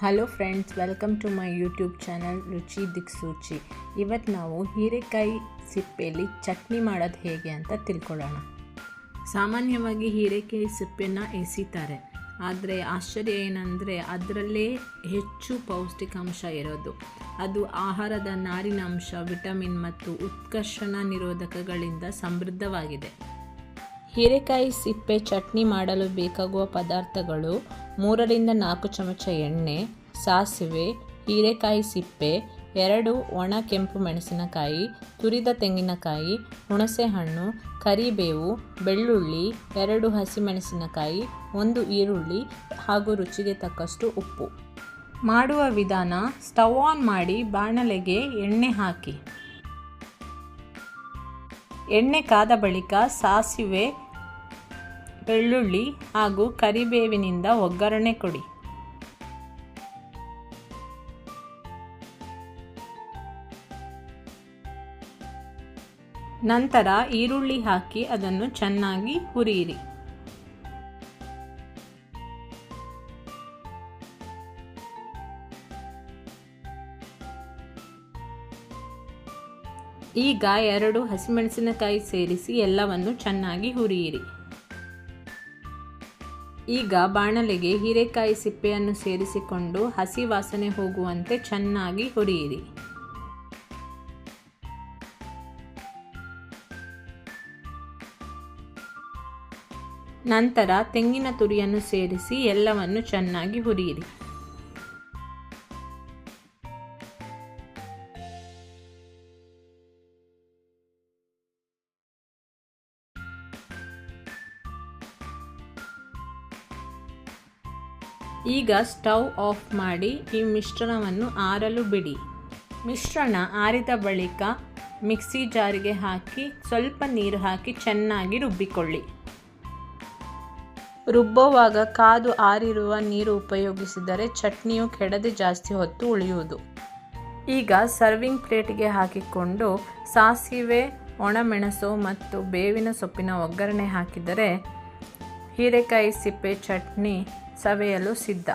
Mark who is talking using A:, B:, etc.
A: Hello friends welcome to my YouTube channel Ruchi Diksuchi ಇವತ್ತು ನಾವು ಹೀರೆಕಾಯಿ ಸಿಪ್ಪೆಯಲ್ಲಿ ಚಟ್ನಿ ಮಾಡೋದು ಹೇಗೆ ಅಂತ ತಿಳ್ಕೊಳ್ಳೋಣ. ಸಾಮಾನ್ಯವಾಗಿ ಹೀರೆಕಾಯಿ ಸಿಪ್ಪೆನ ಎಸಿತಾರೆ. ಆದರೆ ಆಶ್ಚರ್ಯ ಏನಂದರೆ ಅದರಲ್ಲೇ ಹೆಚ್ಚು ಪೌಷ್ಟಿಕಾಂಶ ಇರೋದು. ಅದು ಆಹಾರದ ನಾರಿನಾಂಶ ವಿಟಮಿನ್ ಮತ್ತು ಉತ್ಕರ್ಷಣ ನಿರೋಧಕಗಳಿಂದ ಸಮೃದ್ಧವಾಗಿದೆ. ಹೀರೆಕಾಯಿ ಸಿಪ್ಪೆ ಚಟ್ನಿ ಮಾಡಲು ಬೇಕಾಗುವ ಪದಾರ್ಥಗಳು ಮೂರರಿಂದ ನಾಲ್ಕು ಚಮಚ ಎಣ್ಣೆ, ಸಾಸಿವೆ, ಹೀರೆಕಾಯಿ ಸಿಪ್ಪೆ, ಎರಡು ಒಣ ಕೆಂಪು ಮೆಣಸಿನಕಾಯಿ, ತುರಿದ ತೆಂಗಿನಕಾಯಿ, ಹುಣಸೆಹಣ್ಣು, ಕರಿಬೇವು, ಬೆಳ್ಳುಳ್ಳಿ, ಎರಡು ಹಸಿಮೆಣಸಿನಕಾಯಿ, ಒಂದು ಈರುಳ್ಳಿ ಹಾಗೂ ರುಚಿಗೆ ತಕ್ಕಷ್ಟು ಉಪ್ಪು. ಮಾಡುವ ವಿಧಾನ, ಸ್ಟವ್ ಆನ್ ಮಾಡಿ ಬಾಣಲೆಗೆ ಎಣ್ಣೆ ಹಾಕಿ. ಎಣ್ಣೆ ಕಾದ ಬಳಿಕ ಸಾಸಿವೆ ಬೆಳ್ಳುಳ್ಳಿ ಹಾಗೂ ಕರಿಬೇವಿನಿಂದ ಒಗ್ಗರಣೆ ಕೊಡಿ. ನಂತರ ಈರುಳ್ಳಿ ಹಾಕಿ ಅದನ್ನು ಚೆನ್ನಾಗಿ ಹುರಿಯಿರಿ. ಈಗ ಎರಡು ಹಸಿಮೆಣಸಿನಕಾಯಿ ಸೇರಿಸಿ ಎಲ್ಲವನ್ನು ಚೆನ್ನಾಗಿ ಹುರಿಯಿರಿ. ಈಗ ಬಾಣಲೆಗೆ ಹೀರೆಕಾಯಿ ಸಿಪ್ಪೆಯನ್ನು ಸೇರಿಸಿಕೊಂಡು ಹಸಿ ವಾಸನೆ ಹೋಗುವಂತೆ ಚೆನ್ನಾಗಿ ಹುರಿಯಿರಿ. ನಂತರ ತೆಂಗಿನ ತುರಿಯನ್ನು ಸೇರಿಸಿ ಎಲ್ಲವನ್ನು ಚೆನ್ನಾಗಿ ಹುರಿಯಿರಿ. ಈಗ ಸ್ಟವ್ ಆಫ್ ಮಾಡಿ ಈ ಮಿಶ್ರಣವನ್ನು ಆರಲು ಬಿಡಿ. ಮಿಶ್ರಣ ಆರಿದ ಬಳಿಕ ಮಿಕ್ಸಿ ಜಾರಿಗೆ ಹಾಕಿ ಸ್ವಲ್ಪ ನೀರು ಹಾಕಿ ಚೆನ್ನಾಗಿ ರುಬ್ಬಿಕೊಳ್ಳಿ. ರುಬ್ಬುವಾಗ ಕಾದು ಆರಿರುವ ನೀರು ಉಪಯೋಗಿಸಿದರೆ ಚಟ್ನಿಯು ಕೆಡದೆ ಜಾಸ್ತಿ ಹೊತ್ತು ಉಳಿಯುವುದು. ಈಗ ಸರ್ವಿಂಗ್ ಪ್ಲೇಟಿಗೆ ಹಾಕಿಕೊಂಡು ಸಾಸಿವೆ, ಒಣಮೆಣಸು ಮತ್ತು ಬೇವಿನ ಸೊಪ್ಪಿನ ಒಗ್ಗರಣೆ ಹಾಕಿದರೆ ಹೀರೆಕಾಯಿ ಸಿಪ್ಪೆ ಚಟ್ನಿ ಸವೆಯಲು ಸಿದ್ಧ.